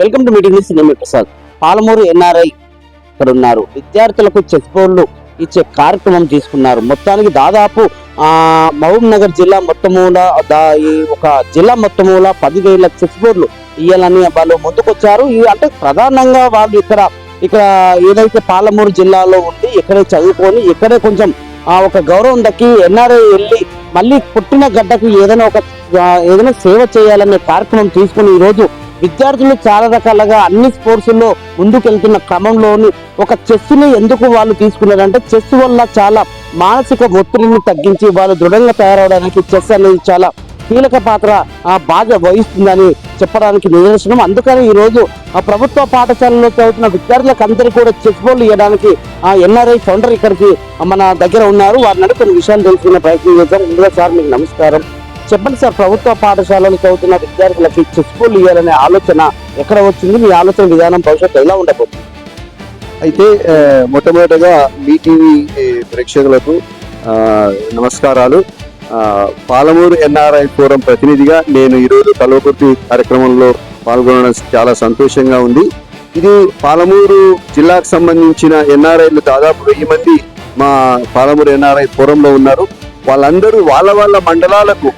Welcome to meeting news నేను Prasad. Palamuru NRI ఇక్కడ ఉన్నారు. విద్యార్థులకు చెస్ బోర్డులు ఇచ్చే కార్యక్రమం తీసుకున్నారు. మొత్తానికి దాదాపు ఆ మహబూబ్ నగర్ జిల్లా మొత్తమూల దా ఈ ఒక జిల్లా మొత్తమూల పదివేల చెస్ బోర్డులు ఇవ్వాలని వాళ్ళు ముందుకొచ్చారు. ఇవి అంటే ప్రధానంగా వాళ్ళు ఇక్కడ ఇక్కడ ఏదైతే పాలమూరు జిల్లాలో ఉండి ఇక్కడే చదువుకొని ఇక్కడే కొంచెం ఆ ఒక గౌరవం దక్కి ఎన్ఆర్ఐ వెళ్ళి మళ్ళీ పుట్టిన గడ్డకు ఏదైనా ఒక ఏదైనా సేవ చేయాలనే కార్యక్రమం తీసుకుని ఈరోజు విద్యార్థులు చాలా రకాలుగా అన్ని స్పోర్ట్స్లో ముందుకెళ్తున్న క్రమంలోని ఒక చెస్ ఎందుకు వాళ్ళు తీసుకున్నారంటే చెస్ వల్ల చాలా మానసిక ఒత్తిడిని తగ్గించి వాళ్ళు దృఢంగా తయారవడానికి చెస్ అనేది చాలా కీలక పాత్ర ఆ వహిస్తుందని చెప్పడానికి నిదర్శనం. అందుకని ఈ రోజు ఆ ప్రభుత్వ పాఠశాలలో చదువుతున్న విద్యార్థులకు అందరికీ కూడా చెస్ బోర్డులు ఇవ్వడానికి ఆ ఎన్ఆర్ఐ ఫౌండర్ ఇక్కడికి మన దగ్గర ఉన్నారు. వారిని కొన్ని విషయాలు తెలుసుకునే ప్రయత్నం చేశారు ముందుగా సార్ మీకు నమస్కారం. చెప్పండి సార్ ప్రభుత్వ పాఠశాలలు చదువుతున్న విద్యార్థులకి చెస్ బోర్డులు ఇవ్వాలనే ఆలోచన ఎక్కడ వచ్చింది? మీ ఆలోచన విధానం భవిష్యత్తు ఎలా ఉండబోతుంది? అయితే ఆ, మీ టీవీ ప్రేక్షకులకు నమస్కారాలు. పాలమూరు ఎన్ఆర్ఐ ఫోరం ప్రతినిధిగా నేను ఈరోజు కల్వకుర్తి కార్యక్రమంలో పాల్గొనడం చాలా సంతోషంగా ఉంది. ఇది పాలమూరు జిల్లాకు సంబంధించిన ఎన్ఆర్ఐలు దాదాపు వెయ్యి మంది మా పాలమూరు ఎన్ఆర్ఐ ఫోరంలో ఉన్నారు. వాళ్ళందరూ వాళ్ళ వాళ్ళ మండలాలకు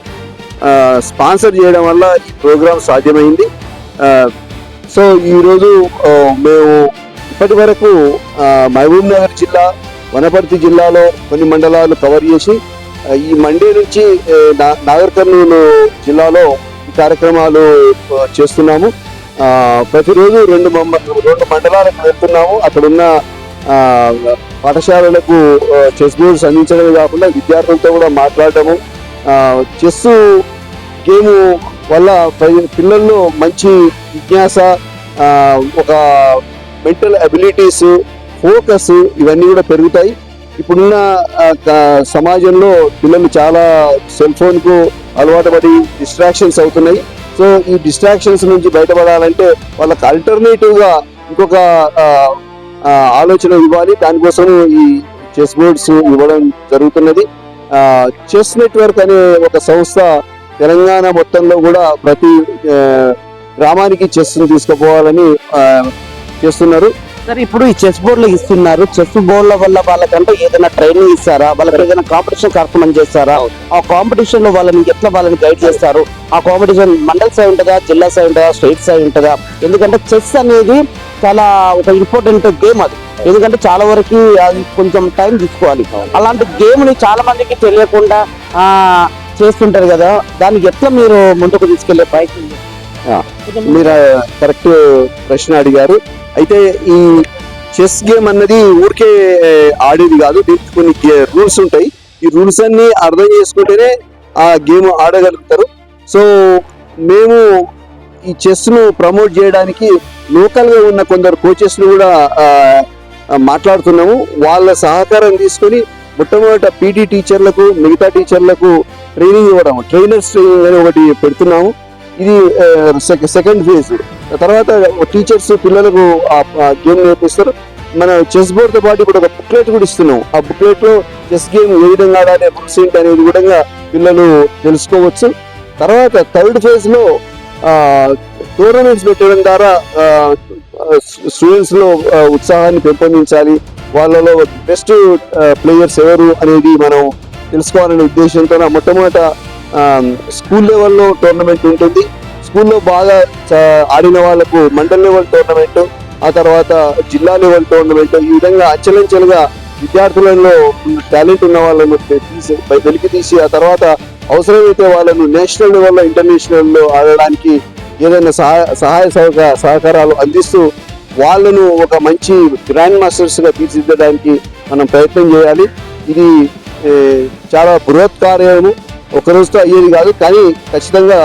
స్పాన్సర్ చేయడం వల్ల ఈ ప్రోగ్రాం సాధ్యమైంది. సో ఈరోజు మేము ఇప్పటి వరకు మహబూబ్ నగర్ జిల్లా వనపర్తి జిల్లాలో కొన్ని మండలాలు కవర్ చేసి ఈ మండే నుంచి నా- నాగర్ కర్నూలు జిల్లాలో కార్యక్రమాలు చేస్తున్నాము. ప్రతిరోజు రెండు రెండు మండలాలకు వెళ్తున్నాము. అక్కడున్న పాఠశాలలకు చెస్ బోర్డ్స్ అందించడమే కాకుండా విద్యార్థులతో కూడా మాట్లాడటము. చెస్ గేమ్ వల్ల పిల్లల్లో మంచి జిజ్ఞాస ఒక మెంటల్ అబిలిటీస్ ఫోకస్ ఇవన్నీ కూడా పెరుగుతాయి. ఇప్పుడున్న సమాజంలో పిల్లలు చాలా సెల్ ఫోన్కు అలవాటు పడి డిస్ట్రాక్షన్స్ అవుతున్నాయి. సో ఈ డిస్ట్రాక్షన్స్ నుంచి బయటపడాలంటే వాళ్ళకి అల్టర్నేటివ్గా ఇంకొక ఆలోచన ఇవ్వాలి. దానికోసం ఈ చెస్ బోర్డ్స్ ఇవ్వడం జరుగుతున్నది. చెస్ నెట్వర్క్ అనే ఒక సంస్థ తెలంగాణ మొత్తంలో కూడా ప్రతి గ్రామానికి చెస్ తీసుకుపోవాలని చేస్తున్నారు. సరే ఇప్పుడు ఈ చెస్ బోర్డులు ఇస్తున్నారు. చెస్ బోర్డుల వల్ల వాళ్ళకంటే ఏదైనా ట్రైనింగ్ ఇస్తారా? వాళ్ళకి ఏదైనా కాంపిటీషన్ కార్యక్రమం చేస్తారా? ఆ కాంపిటీషన్లో వాళ్ళని ఎట్లా వాళ్ళని గైడ్ చేస్తారు? ఆ కాంపిటీషన్ మండల్ సై ఉంటుందా? జిల్లా సై ఉంటుందా? స్టేట్ సై ఉంటుందా? ఎందుకంటే చెస్ అనేది చాలా ఒక ఇంపార్టెంట్ గేమ్ అది. ఎందుకంటే చాలా వరకు అది కొంచెం టైం తీసుకోవాలి. అలాంటి గేమ్ని చాలా మందికి తెలియకుండా చేస్తుంటారు కదా దానికి ఎట్లా మీరు ముందుకు తీసుకెళ్ళే ప్రయత్నం? మీరు కరెక్ట్ ప్రశ్న అడిగారు. అయితే ఈ చెస్ గేమ్ అన్నది ఊరికే ఆడేది కాదు దీనికి కొన్ని రూల్స్ ఉంటాయి. ఈ రూల్స్ అన్ని అర్థం చేసుకుంటేనే ఆ గేమ్ ఆడగలుగుతారు. సో మేము ఈ చెస్ను ప్రమోట్ చేయడానికి లోకల్గా ఉన్న కొందరు కోచెస్ను కూడా మాట్లాడుతున్నాము. వాళ్ళ సహకారం తీసుకొని మొట్టమొదట పీటీ టీచర్లకు మిగతా టీచర్లకు ట్రైనింగ్ ఇవ్వడం ట్రైనర్స్ ట్రైనింగ్ అని ఒకటి పెడుతున్నాము. ఇది సెకండ్ ఫేజ్ తర్వాత టీచర్స్ పిల్లలకు ఆ గేమ్ నేర్పిస్తారు. మన చెస్ బోర్డ్తో పాటు ఇప్పుడు ఒక బుక్లెట్ కూడా ఇస్తున్నాం ఆ బుక్లెట్లో చెస్ గేమ్ ఏ విధంగా ఆడాలి రూల్స్ ఏంటి అనేది కూడా పిల్లలు తెలుసుకోవచ్చు. తర్వాత థర్డ్ ఫేజ్లో టోర్నమెంట్స్ పెట్టడం ద్వారా స్టూడెంట్స్లో ఉత్సాహాన్ని పెంపొందించాలి. వాళ్ళలో బెస్ట్ ప్లేయర్స్ ఎవరు అనేది మనం తెలుసుకోవాలనే ఉద్దేశంతో మొట్టమొదట స్కూల్ లెవెల్లో టోర్నమెంట్ ఉంటుంది. స్కూల్లో బాగా ఆడిన వాళ్ళకు మండల్ లెవెల్ టోర్నమెంట్ ఆ తర్వాత జిల్లా లెవెల్ టోర్నమెంట్ ఈ విధంగా అచ్చలంచెలుగా విద్యార్థులలో టాలెంట్ ఉన్న వాళ్ళను తీసి వెలికి తీసి ఆ తర్వాత అవసరమైతే వాళ్ళను నేషనల్ లెవెల్లో ఇంటర్నేషనల్లో ఆడడానికి ఏదైనా సహాయ సహాయ సహక- సహకారాలు అందిస్తూ వాళ్ళను ఒక మంచి గ్రాండ్ మాస్టర్స్గా తీర్చిదిద్దడానికి మనం ప్రయత్నం చేయాలి. ఇది చాలా బృహత్ ఒక రోజుతో అయ్యేది కాదు కానీ ఖచ్చితంగా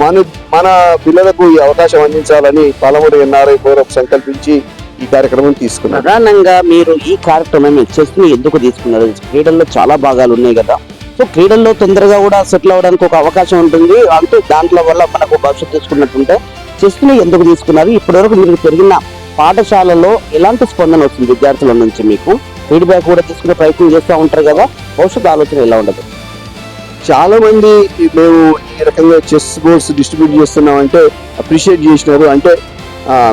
మన మన పిల్లలకు ఈ అవకాశం అందించాలని పాలమూరు ఎన్ఆర్ఐ ఫోరం సంకల్పించి ఈ కార్యక్రమం తీసుకున్నారు ప్రధానంగా మీరు ఈ కార్యక్రమం చేస్తూ ఎందుకు తీసుకున్నారు? క్రీడల్లో చాలా భాగాలు ఉన్నాయి కదా. సో క్రీడల్లో తొందరగా కూడా సెటిల్ అవ్వడానికి ఒక అవకాశం ఉంటుంది. అంటే దాంట్లో వల్ల మనకు భవిష్యత్తు తీసుకున్నట్టుంటే చెస్ని ఎందుకు తీసుకున్నారు? ఇప్పటివరకు మీరు పెరిగిన పాఠశాలలో ఎలాంటి స్పందన వస్తుంది విద్యార్థుల నుంచి మీకు? ఫీడ్బ్యాక్ కూడా తీసుకునే ప్రయత్నం చేస్తూ ఉంటారు కదా భవిష్యత్తు ఆలోచన ఎలా ఉండదు. చాలా మంది మేము ఈ రకంగా చెస్ బోర్డ్స్ డిస్ట్రిబ్యూట్ చేస్తున్నాం అంటే అప్రిషియేట్ చేసినారు. అంటే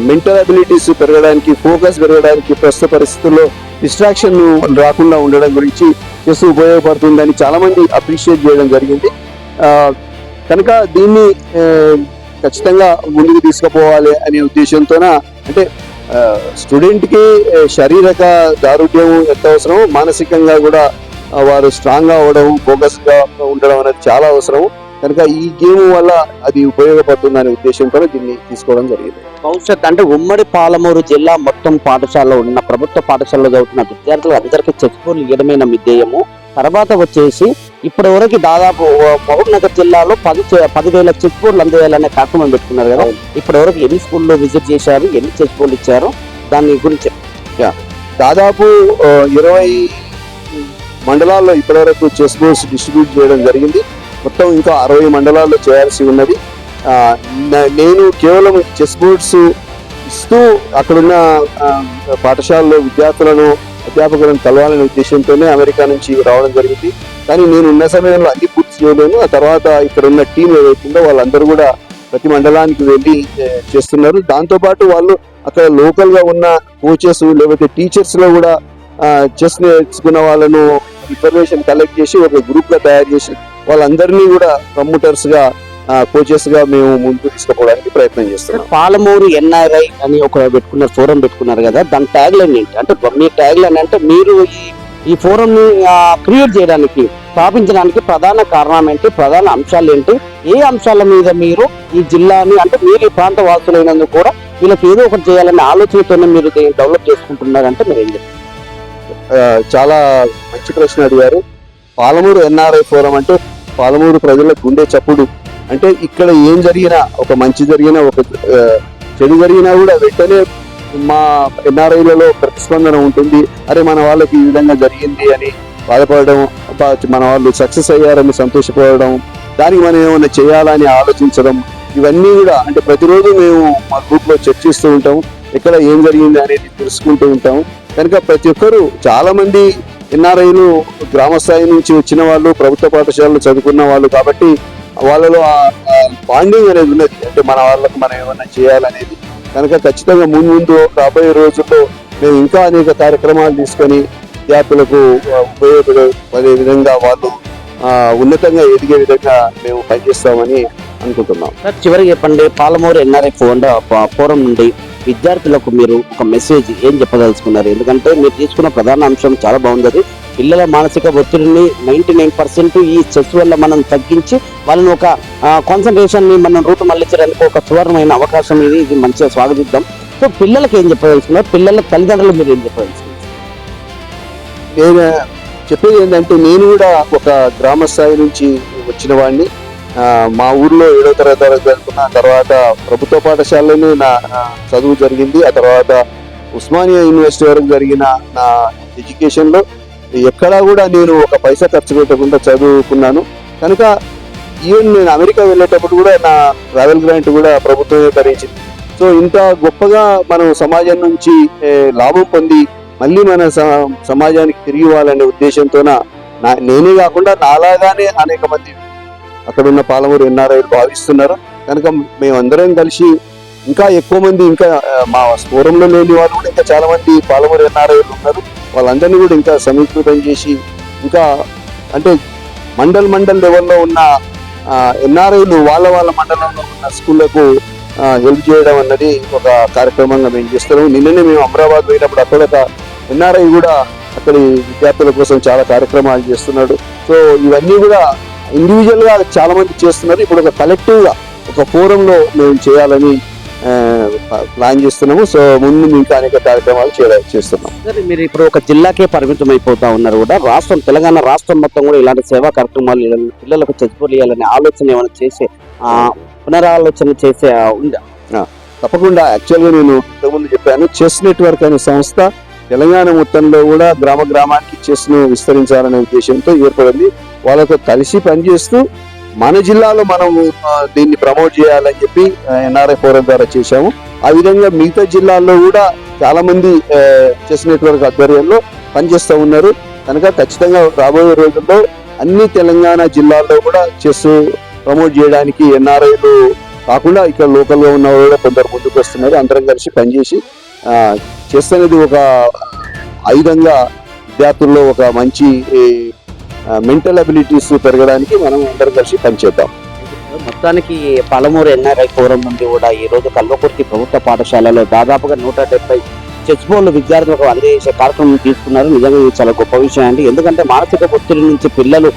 మెంటల్ అబిలిటీస్ పెరగడానికి ఫోకస్ పెరగడానికి ప్రస్తుత పరిస్థితుల్లో డిస్ట్రాక్షన్ రాకుండా ఉండడం గురించి చెస్ ఉపయోగపడుతుందని చాలా మంది అప్రిషియేట్ చేయడం జరిగింది. కనుక దీన్ని ఖచ్చితంగా ముందుకు తీసుకుపోవాలి అనే ఉద్దేశంతోన అంటే స్టూడెంట్కి శారీరక దారుఢ్యం ఎంత అవసరమో మానసికంగా కూడా వారు స్ట్రాంగ్గా అవ్వడం ఫోకస్గా ఉండడం అనేది చాలా అవసరం. కనుక ఈ గేమ్ వల్ల అది ఉపయోగపడుతుందనే ఉద్దేశంతో దీన్ని తీసుకోవడం జరిగింది. భవిష్యత్ అంటే ఉమ్మడి పాలమూరు జిల్లా మొత్తం పాఠశాలలో ఉన్న ప్రభుత్వ పాఠశాలలో చదువుతున్న విద్యార్థులు అందరికీ చెక్ బోర్డులు ఇవ్వడమైన విధేయము తర్వాత వచ్చేసి ఇప్పటి వరకు దాదాపు మహబూబ్ నగర్ జిల్లాలో పది పదివేల చెస్ బోర్డులు అందజేయాలనే కార్యక్రమం పెట్టుకున్నారు కదా. ఇప్పటి వరకు ఎన్ని స్కూల్లో విజిట్ చేశారు ఎన్ని చెస్ బోర్డులు ఇచ్చారు దాని గురించి. దాదాపు ఇరవై మండలాల్లో ఇప్పటివరకు చెస్ బోర్డ్స్ డిస్ట్రిబ్యూట్ చేయడం జరిగింది. మొత్తం ఇంకా అరవై మండలాల్లో చేయాల్సి ఉన్నది. నేను కేవలం చెస్ బోర్డ్స్ ఇస్తూ అక్కడున్న పాఠశాలలో విద్యార్థులను అధ్యాపకులను కలవాలనే ఉద్దేశంతోనే అమెరికా నుంచి రావడం జరిగింది. కానీ నేను ఉన్న సమయంలో అన్ని పూర్తి చేయలేను. ఆ తర్వాత ఇక్కడ ఉన్న టీం ఏదైతుందో వాళ్ళందరూ కూడా ప్రతి మండలానికి వెళ్ళి చేస్తున్నారు. దాంతోపాటు వాళ్ళు అక్కడ లోకల్గా ఉన్న కోచెస్ లేకపోతే టీచర్స్లో కూడా చెస్ నేర్చుకున్న వాళ్ళను ఇన్ఫర్మేషన్ కలెక్ట్ చేసి ఒక గ్రూప్గా తయారు చేసి వాళ్ళందరినీ కూడా ప్రమోటర్స్ కోచెస్గా కోచెస్గా మేము ముందుకు తీసుకోవడానికి ప్రయత్నం చేస్తున్నాం. పాలమూరు ఎన్ఆర్ఐ అని ఒక పెట్టుకున్నారు ఫోరం పెట్టుకున్నారు కదా. దాని ట్యాగ్ లైన్ ఏంటి? అంటే మీ ట్యాగ్ లైన్ అంటే మీరు ఈ ఈ ఫోరంని క్రియేట్ చేయడానికి స్థాపించడానికి ప్రధాన కారణం ఏంటి ప్రధాన అంశాలు ఏంటి ఏ అంశాల మీద మీరు ఈ జిల్లాని అంటే మీరు ఈ ప్రాంత వాసులైనందుకు కూడా వీళ్ళకి ఏదో ఒకటి చేయాలనే ఆలోచనతోనే మీరు దీన్ని డెవలప్ చేసుకుంటున్నారంటే మీరు ఏం చెప్తారు? చాలా మంచి ప్రశ్న అడిగారు. పాలమూరు ఎన్ఆర్ఐ ఫోరం అంటే పాలమూరు ప్రజల గుండె చప్పుడు. అంటే ఇక్కడ ఏం జరిగినా ఒక మంచి జరిగినా ఒక చెడు జరిగినా కూడా వెంటనే మా ఎన్ఆర్ఐలలో ప్రతిస్పందన ఉంటుంది. అరే మన వాళ్ళకి ఈ విధంగా జరిగింది అని బాధపడడం మన వాళ్ళు సక్సెస్ అయ్యారని సంతోషపడడం దానికి మనం ఏమైనా చేయాలని ఆలోచించడం ఇవన్నీ కూడా అంటే ప్రతిరోజు మేము మా గ్రూప్లో చర్చిస్తూ ఉంటాం. ఎక్కడ ఏం జరిగింది అనేది తెలుసుకుంటూ ఉంటాం. కనుక ప్రతి ఒక్కరు చాలామంది ఎన్ఆర్ఐలు గ్రామ స్థాయి నుంచి వచ్చిన వాళ్ళు ప్రభుత్వ పాఠశాలలో చదువుకున్న వాళ్ళు కాబట్టి వాళ్ళలో బాండింగ్ అనేది ఉన్నది. అంటే మన వాళ్ళకు మనం ఏమైనా చేయాలనేది. కనుక ఖచ్చితంగా ముందు ముందు రాబోయే రోజుల్లో మేము ఇంకా అనేక కార్యక్రమాలు తీసుకొని విద్యార్థులకు ఉపయోగపడే విధంగా వాళ్ళు ఉన్నతంగా ఎదిగే విధంగా మేము పనిచేస్తామని అనుకుంటున్నాం. సార్ చివరికి చెప్పండి పాలమూరు ఎన్ఆర్ఐ ఫోన్ ఫోరం నుండి విద్యార్థులకు మీరు ఒక మెసేజ్ ఏం చెప్పదలుచుకున్నారు? ఎందుకంటే మీరు తీసుకున్న ప్రధాన అంశం చాలా బాగుంది పిల్లల మానసిక ఒత్తిడిని నైన్టీ నైన్ పర్సెంట్ ఈ చెస్ వల్ల మనం తగ్గించి వాళ్ళని ఒక కాన్సన్ట్రేషన్ని మనం రూట్ మళ్ళించడానికి ఒక సువర్ణమైన అవకాశం ఇది. ఇది మంచిగా స్వాగతిద్దాం. సో పిల్లలకి ఏం చెప్పదలుచుకున్నారు? పిల్లల తల్లిదండ్రులు మీరు ఏం చెప్పదలుచుకున్నారు? నేను చెప్పేది ఏంటంటే నేను కూడా ఒక గ్రామ స్థాయి నుంచి వచ్చిన వాడిని. మా ఊర్లో ఏడో తరగతి వరకు చదువుకున్న తర్వాత ప్రభుత్వ పాఠశాలలోనే నా చదువు జరిగింది. ఆ తర్వాత ఉస్మానియా యూనివర్సిటీ వరకు జరిగిన నా ఎడ్యుకేషన్లో ఎక్కడా కూడా నేను ఒక పైసా ఖర్చు పెట్టకుండా చదువుకున్నాను. కనుక ఈవెన్ నేను అమెరికా వెళ్ళేటప్పుడు కూడా నా ట్రావెల్ గ్రాంట్ కూడా ప్రభుత్వమే భరించింది సో ఇంత గొప్పగా మనం సమాజం నుంచి లాభం పొంది మళ్ళీ మన స- సమాజానికి తిరిగి ఇవ్వాలనే ఉద్దేశంతోన నా- నేనే కాకుండా నాలాగానే అనేక మంది అక్కడున్న పాలమూరు ఎన్ఆర్ఐలు భావిస్తున్నారు? కనుక మేమందరం కలిసి ఇంకా ఎక్కువ మంది ఇంకా మా స్ఫోరంలో లేని వాళ్ళు కూడా ఇంకా చాలా మంది పాలమూరు ఎన్ఆర్ఐలు ఉన్నారు. వాళ్ళందరినీ కూడా ఇంకా సమీకృతం చేసి ఇంకా అంటే మండల్ మండల్ లెవెల్లో ఉన్న ఎన్ఆర్ఐలు వాళ్ళ వాళ్ళ మండలంలో ఉన్న స్కూళ్ళకు హెల్ప్ చేయడం అన్నది ఒక కార్యక్రమంగా మేము చేస్తున్నాము. నిన్ననే మేము అమరాబాద్ పోయినప్పుడు అక్కడ ఒక ఎన్ఆర్ఐ కూడా అక్కడి విద్యార్థుల కోసం చాలా కార్యక్రమాలు చేస్తున్నాడు. సో ఇవన్నీ కూడా ఇండివిజువల్గా చాలామంది చాలా మంది చేస్తున్నారు. ఇప్పుడు ఒక కలెక్టివ్గా ఒక ఫోరంలో మేము చేయాలని ప్లాన్ చేస్తున్నాము. సో ముందు ఇంకా అనేక కార్యక్రమాలు చేస్తున్నాం. సరే మీరు ఇప్పుడు ఒక జిల్లాకే పరిమితం అయిపోతా ఉన్నారు కూడా. రాష్ట్రం తెలంగాణ రాష్ట్రం మొత్తం కూడా ఇలాంటి సేవా కార్యక్రమాలు పిల్లలకు చచ్చిపోయాలనే ఆలోచన ఏమైనా చేసే ఆ, పునరాలోచన చేసే ఉందా? తప్పకుండా. యాక్చువల్గా నేను ఇంతకుముందు చెప్పాను చెస్ నెట్వర్క్ అనే సంస్థ తెలంగాణ మొత్తంలో కూడా గ్రామ గ్రామానికి చెస్ను విస్తరించాలనే ఉద్దేశంతో ఏర్పడింది. వాళ్ళతో కలిసి పనిచేస్తూ మన జిల్లాలో మనం దీన్ని ప్రమోట్ చేయాలని చెప్పి ఎన్ఆర్ఐ ఫోరం ద్వారా చేశాము. ఆ విధంగా మిగతా జిల్లాల్లో కూడా చాలా మంది చెస్ నెట్వర్క్ ఆధ్వర్యంలో పనిచేస్తూ ఉన్నారు. కనుక ఖచ్చితంగా రాబోయే రోజుల్లో అన్ని తెలంగాణ జిల్లాల్లో కూడా చెస్ ప్రమోట్ చేయడానికి ఎన్ఆర్ఐలు కాకుండా ఇక్కడ లోకల్గా ఉన్న వాళ్ళు కూడా కొందరు ముందుకు వస్తున్నారు. అందరం కలిసి పనిచేసి చెస్ అనేది ఒక ఆయుధంగా విద్యార్థుల్లో ఒక మంచి మెంటల్ అబిలిటీస్ పెరగడానికి మనం అందరం కలిసి పనిచేద్దాం. మొత్తానికి పాలమూరు ఎన్ఆర్ఐ ఫోరం నుండి కూడా ఈ రోజు కల్వకుర్తి ప్రభుత్వ పాఠశాలలో దాదాపుగా నూట డెబ్బై చెస్ బోర్డు విద్యార్థులకు అందజేసే కార్యక్రమం తీసుకున్నారు. నిజంగా ఇది చాలా గొప్ప విషయం అండి. ఎందుకంటే మానసిక ఒత్తిడి నుంచి పిల్లలు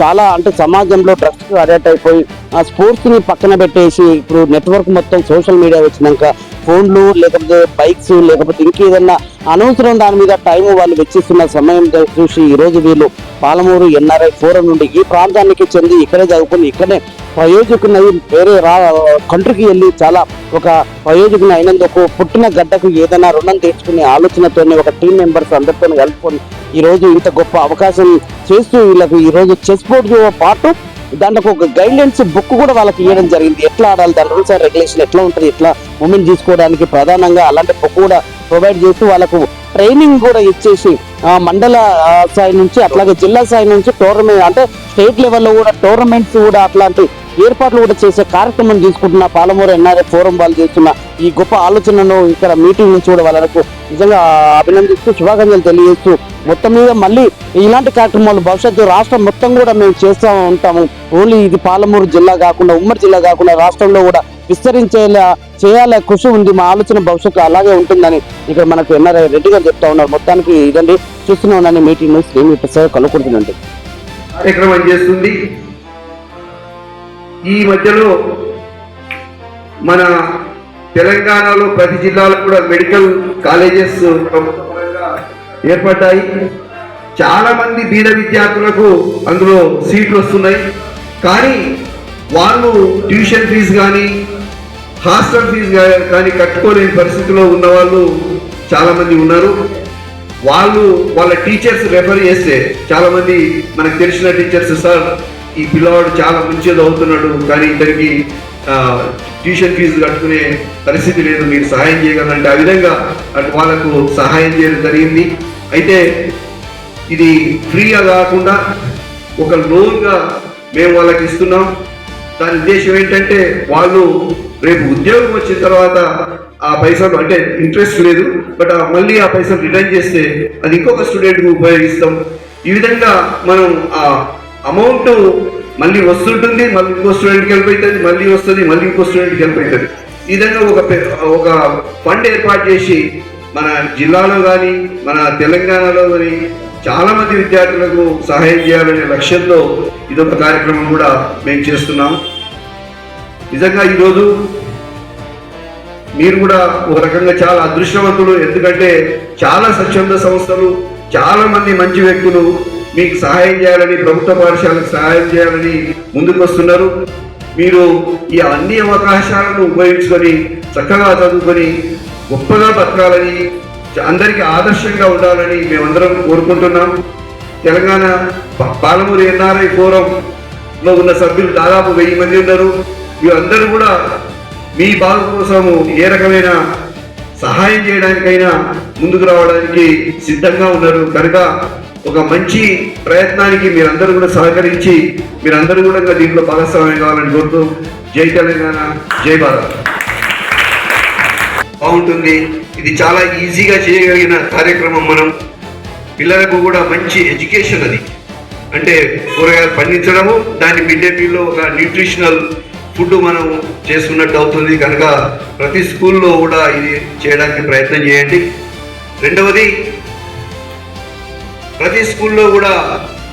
చాలా అంటే సమాజంలో డ్రగ్స్ అడక్ట్ అయిపోయి ఆ స్పోర్ట్స్ని పక్కన పెట్టేసి ఇప్పుడు నెట్వర్క్ మొత్తం సోషల్ మీడియా వచ్చినాక ఫోన్లు లేకపోతే బైక్స్ లేకపోతే ఇంకేదన్నా అనవసరం దాని మీద టైం వాళ్ళు వెచ్చిస్తున్న సమయం చూసి ఈ రోజు వీళ్ళు పాలమూరు ఎన్ఆర్ఐ ఫోరం నుండి ఈ ప్రాంతానికి చెంది ఇక్కడే చదువుకుని ఇక్కడే ప్రయోజకునై వేరే రా కంట్రీకి వెళ్ళి చాలా ఒక ప్రయోజకుని అయినందుకు పుట్టిన గడ్డకు ఏదైనా రుణం తీర్చుకునే ఆలోచనతోనే ఒక టీం మెంబర్స్ అందరితో కలుపుకొని ఈరోజు ఇంత గొప్ప అవకాశం చేస్తూ వీళ్ళకు ఈరోజు చెస్ బోర్డు పాటు దాంట్లో ఒక గైడ్లైన్స్ బుక్ కూడా వాళ్ళకి ఇవ్వడం జరిగింది. ఎట్లా ఆడాలి? దాని రూల్స్ అండ్ రెగ్యులేషన్ ఎట్లా ఉంటుంది ఎట్లా మూమెంట్ తీసుకోవడానికి ప్రధానంగా అలాంటి బుక్ కూడా ప్రొవైడ్ చేస్తూ వాళ్ళకు ట్రైనింగ్ కూడా ఇచ్చేసి మండల స్థాయి నుంచి అట్లాగే జిల్లా స్థాయి నుంచి టోర్నమెంట్ అంటే స్టేట్ లెవెల్లో కూడా టోర్నమెంట్స్ కూడా అట్లాంటి ఏర్పాట్లు కూడా చేసే కార్యక్రమం తీసుకుంటున్న పాలమూరు ఎన్ఆర్ఏ ఫోరం వాళ్ళు చేస్తున్న ఈ గొప్ప ఆలోచనను ఇక్కడ మీటింగ్ నుంచి కూడా వాళ్ళకు నిజంగా అభినందిస్తూ శుభాకాంక్షలు తెలియజేస్తూ మొత్తం మీద మళ్ళీ ఇలాంటి కార్యక్రమాలు భవిష్యత్తు రాష్ట్రం మొత్తం కూడా మేము చేస్తూ ఉంటాము. ఓన్లీ ఇది పాలమూరు జిల్లా కాకుండా ఉమ్మడి జిల్లా కాకుండా రాష్ట్రంలో కూడా విస్తరించేలా చేయాలనే కృషి ఉంది. మా ఆలోచన భవిష్యత్తు అలాగే ఉంటుందని ఇక్కడ మనకు ఎన్ఆర్ఐ రెడ్డి గారు చెప్తా ఉన్నారు. మొత్తానికి ఇదండి. చూస్తూనే ఉన్నాను మీటింగ్ను శ్రీమి ప్రసాద్ కనుక్కుంటుందండి. కార్యక్రమం చేస్తుంది. ఈ మధ్యలో మన తెలంగాణలో ప్రతి జిల్లాలో కూడా మెడికల్ కాలేజెస్ ఏర్పడ్డాయి. చాలా మంది బీద విద్యార్థులకు అందులో సీట్లు వస్తున్నాయి. కానీ వాళ్ళు ట్యూషన్ ఫీజు కానీ హాస్టల్ ఫీజు కానీ కట్టుకోలేని పరిస్థితిలో ఉన్న వాళ్ళు చాలామంది ఉన్నారు. వాళ్ళు వాళ్ళ టీచర్స్ రెఫర్ చేస్తే చాలామంది మనకు తెలిసిన టీచర్స్ సార్ ఈ పిల్లవాడు చాలా మంచిగా చదువుతున్నాడు కానీ ఇతనికి ట్యూషన్ ఫీజు కట్టుకునే పరిస్థితి లేదు మీరు సహాయం చేయగలంటే ఆ విధంగా అటు వాళ్ళకు సహాయం చేయడం జరిగింది. అయితే ఇది ఫ్రీగా కాకుండా ఒక లోన్గా మేము వాళ్ళకి ఇస్తున్నాం. దాని ఉద్దేశం ఏంటంటే వాళ్ళు రేపు ఉద్యోగం వచ్చిన తర్వాత ఆ పైసలు అంటే ఇంట్రెస్ట్ లేదు బట్ మళ్ళీ ఆ పైసలు రిటర్న్ చేస్తే అది ఇంకొక స్టూడెంట్కి ఉపయోగిస్తాం. ఈ విధంగా మనం ఆ అమౌంట్ మళ్ళీ వస్తుంటుంది మళ్ళీ ఇంకో స్టూడెంట్కి వెళ్ళిపోతుంది మళ్ళీ వస్తుంది మళ్ళీ ఇంకో స్టూడెంట్కి వెళ్ళిపోతుంది ఈ విధంగా ఒక ఒక ఫండ్ ఏర్పాటు చేసి మన జిల్లాలో కానీ మన తెలంగాణలో కానీ చాలా మంది విద్యార్థులకు సహాయం చేయాలనే లక్ష్యంతో ఇదొక కార్యక్రమం కూడా మేము చేస్తున్నాం. నిజంగా ఈరోజు మీరు కూడా ఒక రకంగా చాలా అదృష్టవంతులు ఎందుకంటే చాలా స్వచ్ఛంద సంస్థలు చాలా మంది మంచి వ్యక్తులు మీకు సహాయం చేయాలని ప్రభుత్వ పాఠశాలకు సహాయం చేయాలని ముందుకు వస్తున్నారు మీరు ఈ అన్ని అవకాశాలను ఉపయోగించుకొని చక్కగా చదువుకొని గొప్పగా బతకాలని అందరికీ ఆదర్శంగా ఉండాలని మేమందరం కోరుకుంటున్నాం. తెలంగాణ పాలమూరు ఎన్ఆర్ఐ ఫోరంలో ఉన్న సభ్యులు దాదాపు వెయ్యి మంది ఉన్నారు. మీరందరూ కూడా మీ బాగు కోసము ఏ రకమైన సహాయం చేయడానికైనా ముందుకు రావడానికి సిద్ధంగా ఉన్నారు. కనుక ఒక మంచి ప్రయత్నానికి మీరందరూ కూడా సహకరించి మీరందరూ కూడా దీంట్లో భాగస్వామ్యం కావాలని కోరుతూ జై తెలంగాణ జై భారత్. బాగుంటుంది. ఇది చాలా ఈజీగా చేయగలిగిన కార్యక్రమం మనం. పిల్లలకు కూడా మంచి ఎడ్యుకేషన్ అది. అంటే కూరగాయలు పండించడము దాన్ని మిడ్ డే మీల్లో ఒక న్యూట్రిషనల్ ఫుడ్ మనం చేసుకున్నట్టు అవుతుంది కనుక ప్రతి స్కూల్లో కూడా ఇది చేయడానికి ప్రయత్నం చేయండి. రెండవది ప్రతి స్కూల్లో కూడా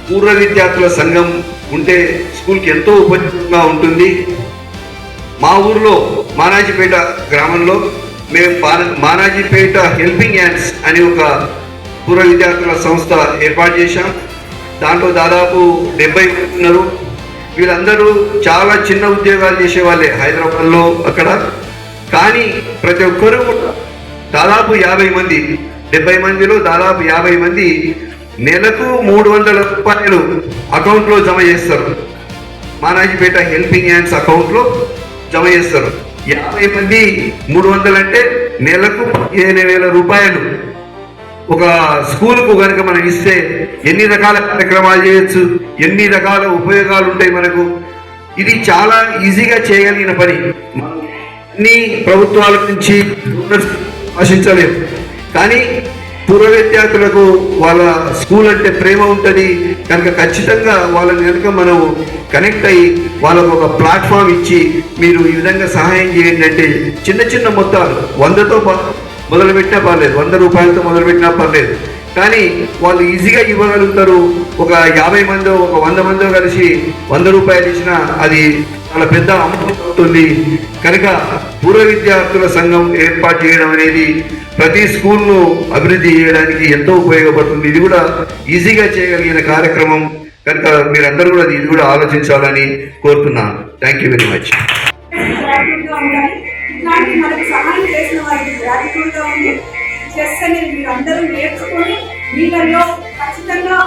పూర్వ విద్యార్థుల సంఘం ఉంటే స్కూల్కి ఎంతో ఉపయోగంగా ఉంటుంది. మా ఊర్లో మానాజీపేట గ్రామంలో మేము మానాజీపేట హెల్పింగ్ హ్యాండ్స్ అని ఒక పూర్వ విద్యార్థుల సంస్థ ఏర్పాటు చేశాం. దాంట్లో దాదాపు డెబ్బై ఉన్నారు. వీళ్ళందరూ చాలా చిన్న ఉద్యోగాలు చేసేవాళ్ళే హైదరాబాద్లో అక్కడ. కానీ ప్రతి ఒక్కరూ దాదాపు యాభై మంది డెబ్బై మందిలో దాదాపు యాభై మంది నెలకు మూడు వందల రూపాయలు అకౌంట్లో జమ చేస్తారు. మానాజీపేట హెల్పింగ్ హ్యాండ్స్ అకౌంట్లో జమ చేస్తారు. యాభై మంది మూడు వందలు అంటే నెలకు పదిహేను వేల రూపాయలు. ఒక స్కూల్కు కనుక మనం ఇస్తే ఎన్ని రకాల కార్యక్రమాలు చేయొచ్చు? ఎన్ని రకాల ఉపయోగాలు ఉంటాయి మనకు? ఇది చాలా ఈజీగా చేయగలిగిన పని. అన్ని ప్రభుత్వాల నుంచి ఆశించలేము కానీ పూర్వ విద్యార్థులకు వాళ్ళ స్కూల్ అంటే ప్రేమ ఉంటుంది. కనుక ఖచ్చితంగా వాళ్ళని కనుక మనం కనెక్ట్ అయ్యి వాళ్ళకు ఒక ప్లాట్ఫామ్ ఇచ్చి మీరు ఈ విధంగా సహాయం చేయండి అంటే చిన్న చిన్న మొత్తాలు వందతో పాటు మొదలుపెట్టినా పర్లేదు. వంద రూపాయలతో మొదలుపెట్టినా పర్లేదు. కానీ వాళ్ళు ఈజీగా ఇవ్వగలుగుతారు. ఒక యాభై మందో ఒక వంద మందో కలిసి వంద రూపాయలు ఇచ్చినా అది చాలా పెద్ద అవుతుంది. కనుక పూర్వ విద్యార్థుల సంఘం ఏర్పాటు చేయడం అనేది ప్రతి స్కూల్ను అభివృద్ధి చేయడానికి ఎంతో ఉపయోగపడుతుంది. ఇది కూడా ఈజీగా చేయగలిగిన కార్యక్రమం. కనుక మీరందరూ కూడా ఇది కూడా ఆలోచించాలని కోరుతున్నాను. థ్యాంక్ యూ వెరీ మచ్ ఇట్లాంటి మనకు సహాయం చేసిన వారికి గ్రాటిట్యూడ్గా ఉంది చెస్ అనేది మీరు అందరూ నేర్చుకొని మీలలో ఖచ్చితంగా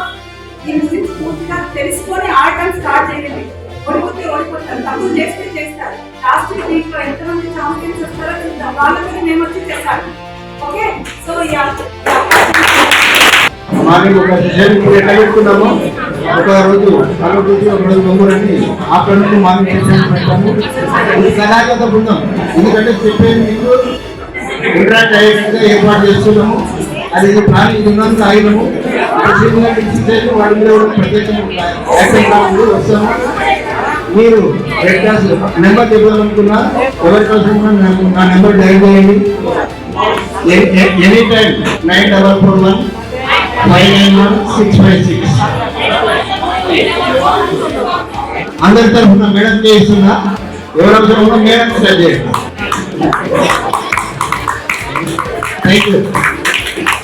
దీని గురించి పూర్తిగా తెలుసుకొని ఆడటం స్టార్ట్ చేయండి. ఓడిపోతే ఓడిపోతారు. తప్పులు చేస్తే చేస్తారు. లాస్ట్ దీంట్లో ఎంతమంది ఛాంపియన్స్ వస్తారో చూద్దాం. వాళ్ళ మీద మేము వచ్చి చేస్తాను ఓకే సో ఈ మార్నింగ్ ఒక రోజు ఆలోచించి ఒక రోజు బొమ్మరండి ఆఫ్టర్ నుంచి మార్నింగ్ సెషన్ పెట్టాము. ఇది కళాగత బృందం. ఎందుకంటే చెప్పేది మీకు ఇంట్రాక్ట్ అయ్యేట్టుగా ఏర్పాటు చేస్తున్నాము అది ప్రాణి ఉన్నందుకు ఆగినము. వాడి మీద కూడా ప్రత్యేకంగా వస్తాము. మీరు రెడ్ క్లాస్ నెంబర్ చెప్పాలనుకున్నా ఎవరి కోసం నాకు నా నెంబర్ డైల్ చేయండి. Any time nine double four one five nine one six five six. అందరి తరఫున మేడం చేస్తున్నా. ఎవరి మేడం సెట్ చేస్తున్నా థ్యాంక్ యూ